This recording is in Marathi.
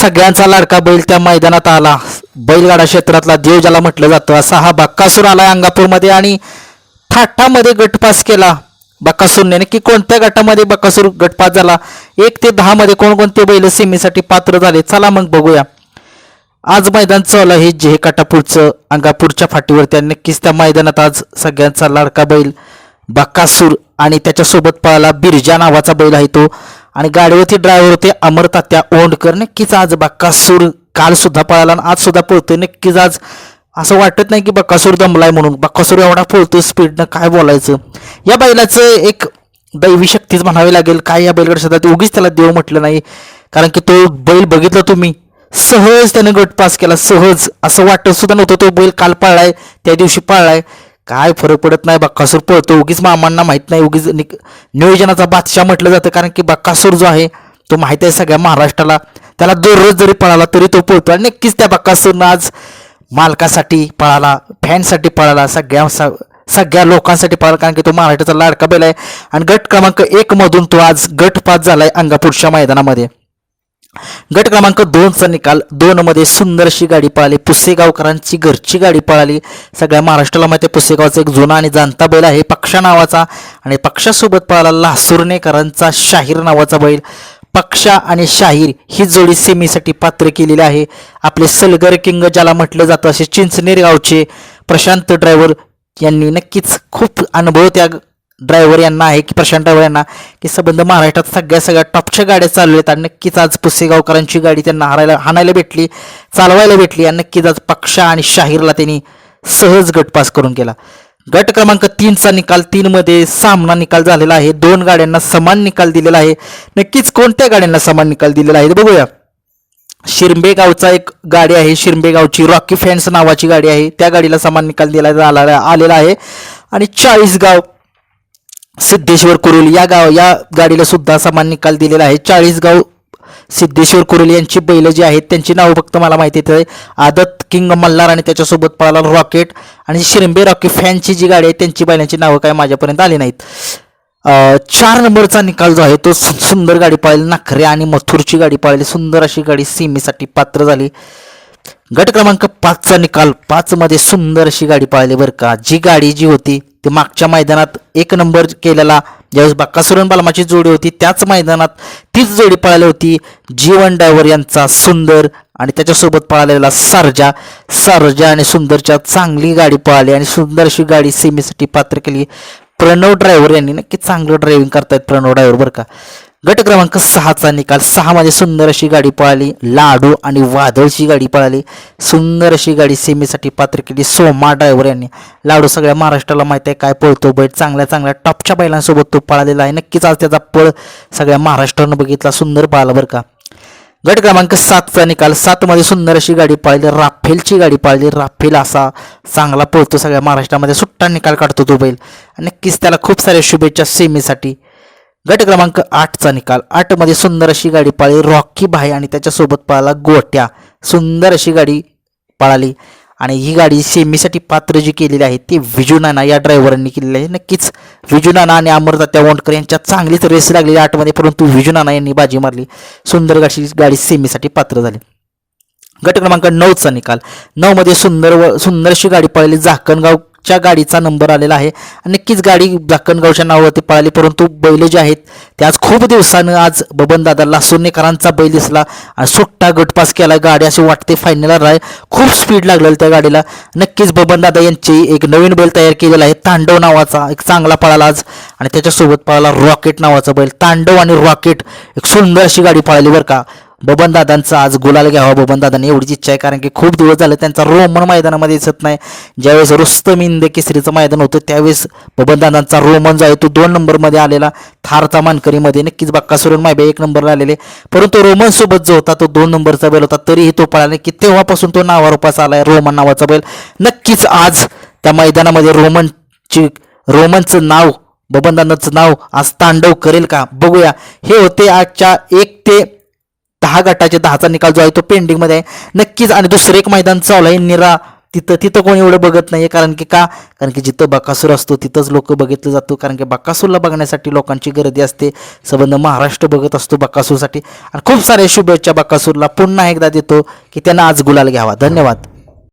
सगळ्यांचा लाडका बैल त्या मैदानात आला. बैलगाडा क्षेत्रातला देव ज्याला म्हटलं जातं असा हा बक्कासूर आला अंगापूरमध्ये आणि थाटामध्ये गटपास केला. बक्कासूरने नक्की कोणत्या गटामध्ये बक्कासूर गटपास झाला? एक ते दहा मध्ये कोणकोणते बैल सेमीसाठी पात्र झाले? चला मग बघूया. आज मैदान चालू आहे. जे काटापूरचं. अंगापूरच्या फाटीवरती आणि नक्कीच त्या मैदानात आज सगळ्यांचा लाडका बैल बक्कासूर आणि त्याच्यासोबत पळाला बिरजा नावाचा बैल आहे तो. आणि गाडीवरती ड्रायव्हर होते अमर तात्या ओंडकर नक्कीच आज बक्कासूर काल सुद्धा पळाला आणि आज सुद्धा पळतोय. नक्कीच आज असं वाटत नाही की बक्कासूर दमलाय म्हणून. बक्कासूर एवढा पळतोय स्पीडनं काय बोलायचं? या बैलाचं एक दैवी शक्तीच म्हणावी लागेल. काय या बैलगड सध्या उगीच त्याला देव म्हटलं नाही. कारण की तो बैल बघितला तुम्ही. सहज त्याने गट पास केला. सहज असं वाटत सुद्धा नव्हतं तो बैल काल पाळलाय त्या दिवशी पाळलाय. काय फरक पडत नाही बक्कासूर पळतो उगीच मामांना माहीत नाही उगीच निक- नियोजनाचा बादशाह म्हटलं जातं कारण की बक्कासूर जो आहे तो माहीत आहे सगळ्या महाराष्ट्राला. त्याला दररोज जरी पळाला तरी तो पळतो आणि नक्कीच त्या बक्कासूरनं आज मालकासाठी पळाला फॅनसाठी पळाला सगळ्या सगळ्या लोकांसाठी पळाला कारण की तो महाराष्ट्राचा लाडका बेला आहे. आणि गट क्रमांक एकमधून तो आज गट पास आहे अंगापूरच्या मैदानामध्ये. गट क्रमांक दोनचा निकाल. दोनमध्ये सुंदरशी गाडी पळाली. पुसेगावकरांची घरची गाडी पळाली. सगळ्या महाराष्ट्राला माहिती आहे पुसेगावचा एक जुना आणि जाणता बैल आहे. पक्षा नावाचा आणि पक्षासोबत पळाला लासुर्णेकरांचा शाहीर नावाचा बैल. पक्षा आणि शाहीर ही जोडी सेमीसाठी पात्र केलेली आहे. आपले सलगर किंग ज्याला म्हटलं जातं असे चिंचनेर गावचे प्रशांत ड्रायव्हर यांनी नक्कीच खूप अनुभव त्या ड्रायव्हर यांना आहे की प्रशांत ड्रायव्हर यांना की संबंध महाराष्ट्रात सगळ्या सगळ्या टॉपच्या गाड्या चाललेत आणि नक्कीच आज पुसेगावकरांची गाडी त्यांना हारायला हाणायला भेटली चालवायला भेटली आणि नक्कीच आज पक्षा आणि शाहीरला त्यांनी सहज गट पास करून केला. गट क्रमांक तीनचा निकाल तीनमध्ये सामना निकाल झालेला आहे. दोन गाड्यांना समान निकाल दिलेला आहे. नक्कीच कोणत्या गाड्यांना समान निकाल दिलेला आहे ते बघूया. शिरंबे गावचा एक गाडी आहे. शिरंबे गावची रॉकी फॅन्स नावाची गाडी आहे. त्या गाडीला समान निकाल दिला आला आलेला आहे. आणि चाळीसगाव सिद्धेश्वर कुरुल या गाव या गाडीला सुद्धा समान निकाल दिलेला आहे. चाळीसगाव सिद्धेश्वर कुरुल यांची बैल जी आहेत त्यांची नावं फक्त मला माहिती आहे आदत किंग मल्हार आणि त्याच्यासोबत पळाला रॉकेट आणि शिरंबे रॉकी फॅनची जी गाडी आहे त्यांची बैलांची नावं काय माझ्यापर्यंत आली नाहीत. चार नंबरचा निकाल जो आहे तो सु- सुंदर गाडी पाळली. नाखरे आणि मथुरची गाडी पाळली. सुंदर अशी गाडी सीमेसाठी पात्र झाली. गट क्रमांक पाचचा निकाल. पाचमध्ये सुंदर अशी गाडी पाळली बरं का. जी गाडी जी होती ती मागच्या मैदानात एक नंबर केलेला ज्यावेळेस बाक्कासुरण बालमाची जोडी होती त्याच मैदानात तीच जोडी पळाली होती. जीवन डायव्हर यांचा सुंदर आणि त्याच्यासोबत पळालेला सारजा. सारजा आणि सुंदरच्या चांगली गाडी पळाली आणि सुंदर अशी गाडी सेमीसाठी पात्र केली. प्रणव ड्रायव्हर यांनी नक्की चांगलं ड्रायव्हिंग करतायत प्रणव ड्रायव्हर बरं का. गट क्रमांक सहाचा निकाल. सहामध्ये म्हणजे सुंदर अशी गाडी पळाली. लाडू आणि वादळची गाडी पळाली. सुंदर अशी गाडी सेमीसाठी पात्र केली. सोमा ड्रायव्हर यांनी. लाडू सगळ्या महाराष्ट्राला माहीत आहे काय पळतो बैल. चांगल्या चांगल्या टॉपच्या बैलांसोबत तो पळालेला आहे. नक्कीच आज त्याचा पळ सगळ्या महाराष्ट्रानं बघितला. सुंदर पळाला बरं का. गट क्रमांक सातचा निकाल. सातमध्ये सुंदर अशी गाडी पाळली. राफेलची गाडी पाळली. राफेल असा चांगला पळतो सगळ्या महाराष्ट्रामध्ये. सुट्टा निकाल काढतो तो बैल. नक्कीच त्याला खूप साऱ्या शुभेच्छा सेमीसाठी. गट क्रमांक आठचा निकाल. आठमध्ये सुंदर अशी गाडी पाळली रॉकी भाई आणि त्याच्यासोबत पाळाला गोट्या. सुंदर अशी गाडी पळाली आणि ही गाडी सेमीसाठी पात्र जी केलेली आहे ती विजू नाना या ड्रायव्हरांनी केलेली आहे. नक्कीच विजू नाना आणि अमरदात्या वोंडकर यांच्या चांगलीच रेस लागलेली आठमध्ये परंतु विजू नाना यांनी बाजी मारली. सुंदर गाडी गाडी सेमीसाठी पात्र झाली. गट क्रमांक नऊचा निकाल. नऊमध्ये सुंदर व सुंदर अशी गाडी पळाली च्या गाडीचा नंबर आलेला आहे. नक्कीच गाडी झाकणगावच्या नावावरती पळाली परंतु बैल जे आहेत ते आज खूप दिवसानं आज बबनदादा लासोनेकरांचा बैल दिसला. आणि सुट्टा गटपास केला गाडी अशी वाटते फायनलला राय. खूप स्पीड लागलेलं त्या गाडीला. नक्कीच बबनदादा यांची एक नवीन बैल तयार केलेला आहे तांडव नावाचा एक चांगला पळाला आज. आणि त्याच्यासोबत पळाला रॉकेट नावाचा बैल. तांडव आणि रॉकेट एक सुंदर अशी गाडी पळाली बरं का. बबनदादांचा आज गुलाल घ्यावा बबनदादांनी एवढीच इच्छा आहे कारण की खूप दिवस झाले त्यांचा रोमन मैदानामध्ये दिसत नाही. ज्यावेळेस रुस्तम इंद केसरीचं मैदान होतं त्यावेळेस बबनदादांचा रोमन जो आहे तो दोन नंबरमध्ये आलेला. थारचा मानकरीमध्ये नक्कीच बाक्कासुरन मायबे एक नंबरला आलेले. परंतु रोमन सोबत जो होता तो दोन नंबरचा बैल होता. तरीही तो पळाला की तेव्हापासून तो नावारूपास आहे रोमन नावाचा बैल. नक्कीच आज त्या मैदानामध्ये रोमनची रोमनचं नाव बबनदादांचं नाव आज तांडव करेल का? बघूया. हे होते आजच्या एक ते दहा गटाचे दहाचा निकाल जो आहे तो पेंडिंगमध्ये आहे. नक्कीच आणि दुसरं एक मैदान चालू आहे निरा. तिथं तिथं कोणी एवढं बघत नाही कारण की का? कारण की जिथं बकासूर असतो तिथंच लोक बघितलं जातो कारण की बकासूरला बघण्यासाठी लोकांची गर्दी असते. संबंध महाराष्ट्र बघत असतो बकासूरसाठी. आणि खूप साऱ्या शुभेच्छा बकासूरला. पुन्हा एकदा देतो की त्यांना आज गुलाल घ्यावा. धन्यवाद.